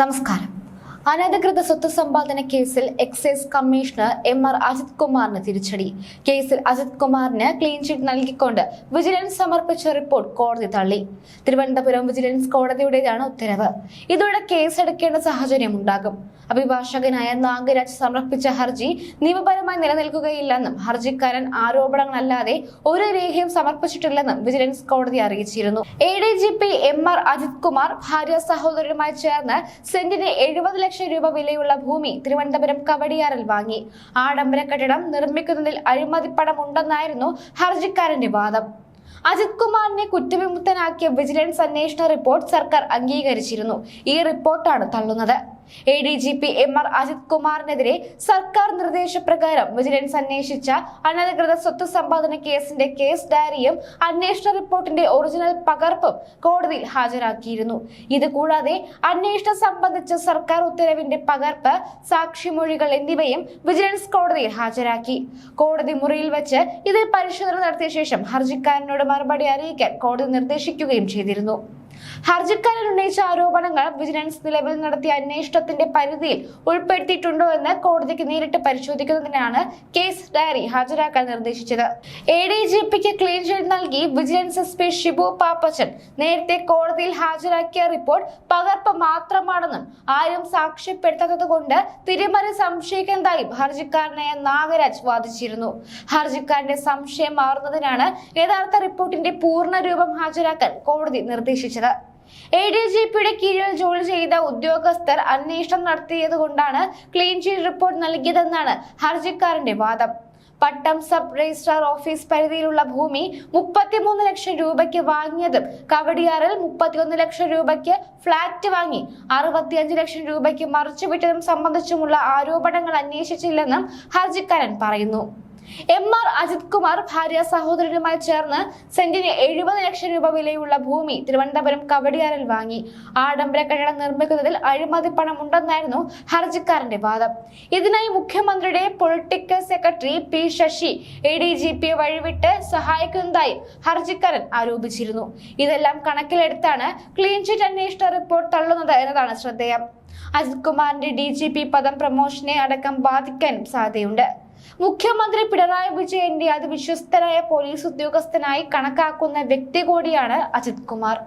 നമസ്കാരം. അനധികൃത സ്വത്ത് സമ്പാദന കേസിൽ excise commissioner M R Ajith കുമാറിന് തിരിച്ചടി. കേസിൽ അജിത് കുമാറിന് ക്ലീൻ ചിറ്റ് നൽകിക്കൊണ്ട് വിജിലൻസ് സമർപ്പിച്ച റിപ്പോർട്ട് കോടതി തള്ളി. തിരുവനന്തപുരം വിജിലൻസ് കോടതിയുടേതാണ് ഉത്തരവ്. ഇതോടെ കേസെടുക്കേണ്ട സാഹചര്യം ഉണ്ടാകും അഭിഭാഷകനായ നാഗരാജ് സമർപ്പിച്ച ഹർജി നിയമപരമായി നിലനിൽക്കുകയില്ലെന്നും ഹർജിക്കാരൻ ആരോപണങ്ങളല്ലാതെ ഒരു രേഖയും സമർപ്പിച്ചിട്ടില്ലെന്നും വിജിലൻസ് കോടതി അറിയിച്ചിരുന്നു. A D G P M R Ajith Kumar ഭാര്യ സഹോദരരുമായി ചേർന്ന് സെന്റിന് എഴുപത് ലക്ഷം രൂപ വിലയുള്ള ഭൂമി തിരുവനന്തപുരം കവടിയാറിൽ വാങ്ങി. ആഡംബര കെട്ടിടം നിർമ്മിക്കുന്നതിൽ അഴിമതിപ്പണം ഉണ്ടെന്നായിരുന്നു ഹർജിക്കാരന്റെ വാദം. അജിത് കുമാറിനെ കുറ്റവിമുക്തനാക്കിയ വിജിലൻസ് അന്വേഷണ റിപ്പോർട്ട് സർക്കാർ അംഗീകരിച്ചിരുന്നു. ഈ റിപ്പോർട്ടാണ് തള്ളുന്നത്. A D G P M R Ajith കുമാറിനെതിരെ സർക്കാർ നിർദ്ദേശപ്രകാരം വിജിലൻസ് അന്വേഷിച്ച അനധികൃത സ്വത്ത് സമ്പാദന കേസിന്റെ കേസ് ഡയറിയും അന്വേഷണ റിപ്പോർട്ടിന്റെ ഒറിജിനൽ പകർപ്പും കോടതിയിൽ ഹാജരാക്കിയിരുന്നു. ഇത് കൂടാതെ അന്വേഷണം സംബന്ധിച്ച സർക്കാർ ഉത്തരവിന്റെ പകർപ്പ് സാക്ഷിമൊഴികൾ എന്നിവയും വിജിലൻസ് കോടതിയിൽ ഹാജരാക്കി. കോടതി മുറിയിൽ വെച്ച് ഇതിൽ പരിശോധന നടത്തിയ ശേഷം ഹർജിക്കാരനോട് മറുപടി അറിയിക്കാൻ കോടതി നിർദ്ദേശിക്കുകയും ചെയ്തിരുന്നു. ഹർജിക്കാരൻ ഉന്നയിച്ച ആരോപണങ്ങൾ വിജിലൻസ് നിലവിൽ നടത്തിയ അന്വേഷണത്തിന്റെ പരിധിയിൽ ഉൾപ്പെടുത്തിയിട്ടുണ്ടോ എന്ന് കോടതിക്ക് നേരിട്ട് പരിശോധിക്കുന്നതിനാണ് കേസ് ഡയറി ഹാജരാക്കാൻ നിർദ്ദേശിച്ചത്. എ ഡി ജി പിക്ക് ക്ലീൻ ചിറ്റ് നൽകി vigilance S P Shibu Pappachan നേരത്തെ കോടതിയിൽ ഹാജരാക്കിയ റിപ്പോർട്ട് പകർപ്പ് മാത്രമാണെന്നും ആരും സാക്ഷ്യപ്പെടുത്താത്തത് കൊണ്ട് തിരിമറി സംശയിക്കുന്നതായും ഹർജിക്കാരനായ നാഗരാജ് വാദിച്ചിരുന്നു. ഹർജിക്കാരന്റെ സംശയം മാറുന്നതിനാണ് യഥാർത്ഥ റിപ്പോർട്ടിന്റെ പൂർണ രൂപം ഹാജരാക്കാൻ കോടതി നിർദ്ദേശിച്ചത്. എ ഡി ജി പിയുടെ കീഴിൽ ജോലി ചെയ്ത ഉദ്യോഗസ്ഥർ അന്വേഷണം നടത്തിയതുകൊണ്ടാണ് ക്ലീൻ ചീറ്റ് റിപ്പോർട്ട് നൽകിയതെന്നാണ് ഹർജിക്കാരന്റെ വാദം. പട്ടം സബ് രജിസ്ട്രാർ ഓഫീസ് പരിധിയിലുള്ള ഭൂമി മുപ്പത്തിമൂന്ന് ലക്ഷം രൂപയ്ക്ക് വാങ്ങിയതും കവടിയാറിൽ മുപ്പത്തിയൊന്ന് ലക്ഷം രൂപയ്ക്ക് ഫ്ളാറ്റ് വാങ്ങി അറുപത്തിയഞ്ച് ലക്ഷം രൂപയ്ക്ക് മറിച്ചുവിട്ടതും സംബന്ധിച്ചുമുള്ള ആരോപണങ്ങൾ അന്വേഷിച്ചില്ലെന്നും ഹർജിക്കാരൻ പറയുന്നു. എം ആർ അജിത് കുമാർ ഭാര്യ സഹോദരനുമായി ചേർന്ന് സെന്റിന് എഴുപത് ലക്ഷം രൂപ വിലയുള്ള ഭൂമി തിരുവനന്തപുരം കവടിയാറിൽ വാങ്ങി. ആഡംബര കെട്ടിടം നിർമ്മിക്കുന്നതിൽ അഴിമതി പണം ഉണ്ടെന്നായിരുന്നു ഹർജിക്കാരന്റെ വാദം. ഇതിനായി മുഖ്യമന്ത്രിയുടെ political secretary P Sasi A D G പിയെ വഴിവിട്ട് സഹായിക്കുന്നതായി ഹർജിക്കാരൻ ആരോപിച്ചിരുന്നു. ഇതെല്ലാം കണക്കിലെടുത്താണ് ക്ലീൻ ചിറ്റ് അന്വേഷണ റിപ്പോർട്ട് തള്ളുന്നത് എന്നതാണ് ശ്രദ്ധേയം. അജിത് കുമാറിന്റെ ഡി ജി പി പദം പ്രമോഷനെ അടക്കം ബാധിക്കാനും സാധ്യതയുണ്ട്. മുഖ്യമന്ത്രി പിണറായി വിജയന്റെ അതിവിശ്വസ്തനായ പോലീസ് ഉദ്യോഗസ്ഥനായി കണക്കാക്കുന്ന വ്യക്തി കൂടിയാണ് അജിത് കുമാർ.